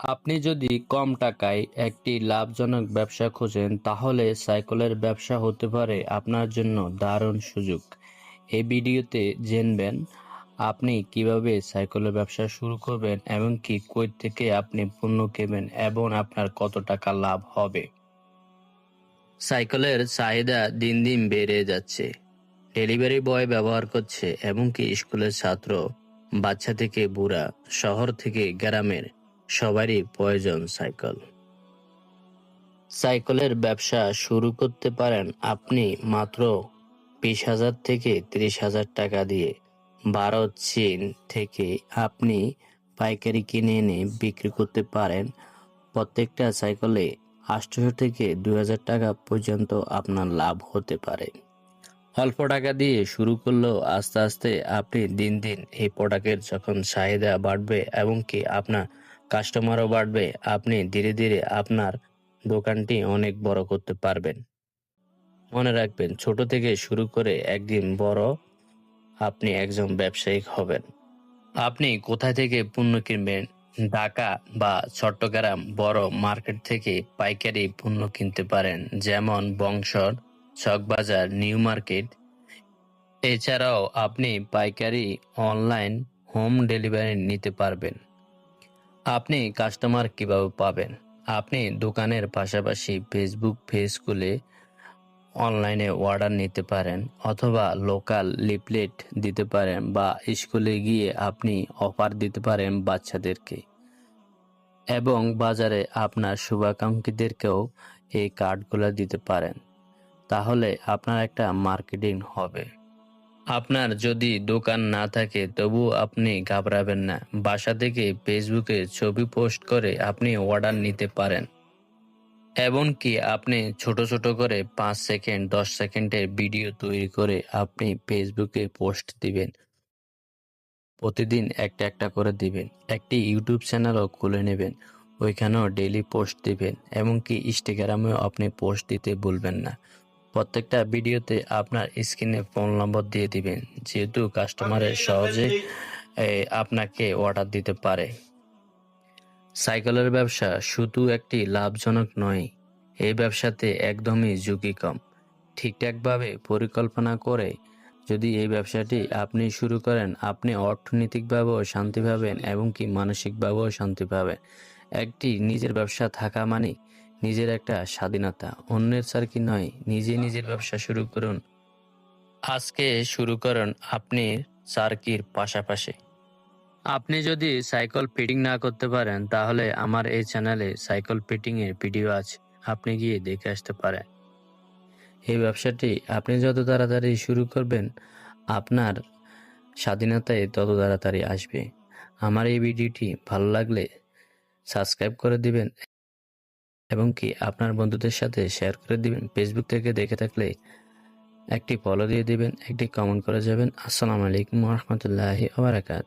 আপনি যদি কম টাকায় একটি লাভজনক ব্যবসা খোঁজেন, তাহলে সাইকেলের ব্যবসা হতে পারে আপনার জন্য দারুণ সুযোগ। এই ভিডিওতে জানবেন আপনি কীভাবে সাইকেলের ব্যবসা শুরু করবেন এবং কি কই থেকে আপনি পণ্য কেবেন এবং আপনার কত টাকা লাভ হবে। সাইকেলের চাহিদা দিন দিন বেড়ে যাচ্ছে। ডেলিভারি বয় ব্যবহার করছে এবং কি স্কুলের ছাত্র, বাচ্চা থেকে বুড়া, শহর থেকে গ্রামের সবারই প্রয়োজন সাইকেল। সাইকেলের ব্যবসা শুরু করতে পারেন আপনি মাত্র বিশ হাজার থেকে ত্রিশ হাজার টাকা দিয়ে। ভারত, চীন থেকে আপনি পাইকারি কিনে এনে বিক্রি করতে পারেন। প্রত্যেকটা সাইকেলে আটশোশো থেকে দুই হাজার টাকা পর্যন্ত আপনার লাভ হতে পারে। অল্প টাকা দিয়ে শুরু করলেও আস্তে আস্তে আপনি দিন দিন এই প্রোডাক্টের যখন চাহিদা বাড়বে এবং কি আপনার কাস্টমারও বাড়বে, আপনি ধীরে ধীরে আপনার দোকানটি অনেক বড় করতে পারবেন। মনে রাখবেন, ছোট থেকে শুরু করে একদিন বড় আপনি একজন ব্যবসায়িক হবেন। আপনি কোথা থেকে পণ্য কিনবেন? ঢাকা বা চট্টগ্রাম বড় মার্কেট থেকে পাইকারি পণ্য কিনতে পারেন, যেমন বংশর, চকবাজার, নিউ মার্কেট। এছাড়াও আপনি পাইকারি অনলাইন হোম ডেলিভারি নিতে পারবেন। আপনি কাস্টমার কীভাবে পাবেন? আপনি দোকানের পাশাপাশি ফেসবুক পেজ খুলে অনলাইনে অর্ডার নিতে পারেন অথবা লোকাল লিপলেট দিতে পারেন বা স্কুলে গিয়ে আপনি অফার দিতে পারেন বাচ্চাদেরকে। এবং বাজারে আপনার শুভাকাঙ্ক্ষীদেরকেও এই কার্ডগুলো দিতে পারেন। তাহলে আপনার একটা মার্কেটিং হবে। আপনার যদি দোকান না থাকে, তবু আপনি ঘাবড়াবেন না। বাসা থেকে ফেসবুকে ছবি পোস্ট করে আপনি অর্ডার নিতে পারেন। এমনকি আপনি ছোট ছোট করে পাঁচ সেকেন্ড, দশ সেকেন্ডের ভিডিও তৈরি করে আপনি ফেসবুকে পোস্ট দিবেন। প্রতিদিন একটা একটা করে দিবেন। একটি ইউটিউব চ্যানেলও খুলে নেবেন। ওইখানেও ডেলি পোস্ট দিবেন। এমনকি ইনস্টাগ্রামেও আপনি পোস্ট দিতে ভুলবেন না। প্রত্যেকটা ভিডিওতে আপনার স্ক্রিনে ফোন নম্বর দিয়ে দিবেন যেহেতু কাস্টমারের সহজে আপনাকে অর্ডার দিতে পারে। সাইকেলের ব্যবসা শুধু একটি লাভজনক নয় এই ব্যবসাতে একদমই ঝুঁকি কম। ঠিকঠাকভাবে পরিকল্পনা করে যদি এই ব্যবসাটি আপনি শুরু করেন আপনি অর্থনৈতিকভাবেও শান্তি পাবেন এবং কি মানসিকভাবেও শান্তি পাবেন। একটি নিজের ব্যবসা থাকা মানে নিজের একটা স্বাধীনতা, অন্যের সার্কি নয়, নিজে নিজের ব্যবসা শুরু করুন। আজকে শুরু করুন আপনি সার্কির পাশাপাশি। আপনি যদি সাইকেল ফিটিং না করতে পারেন, তাহলে আমার এই চ্যানেলে সাইকেল ফিটিং এর ভিডিও আছে আপনি গিয়ে দেখে আসতে পারেন। এই ব্যবসাটি আপনি যত তাড়াতাড়ি শুরু করবেন, আপনার স্বাধীনতায় তত তাড়াতাড়ি আসবে। আমার এই ভিডিওটি ভালো লাগলে সাবস্ক্রাইব করে দিবেন। এবং কি আপনার বন্ধুদের সাথে শেয়ার করে দিবেন? ফেসবুক থেকে দেখে থাকলে একটি ফলো দিয়ে দিবেন, একটি কমেন্ট করে যাবেন। আসসালামু আলাইকুম রহমতুল্লাহি আবরাকাত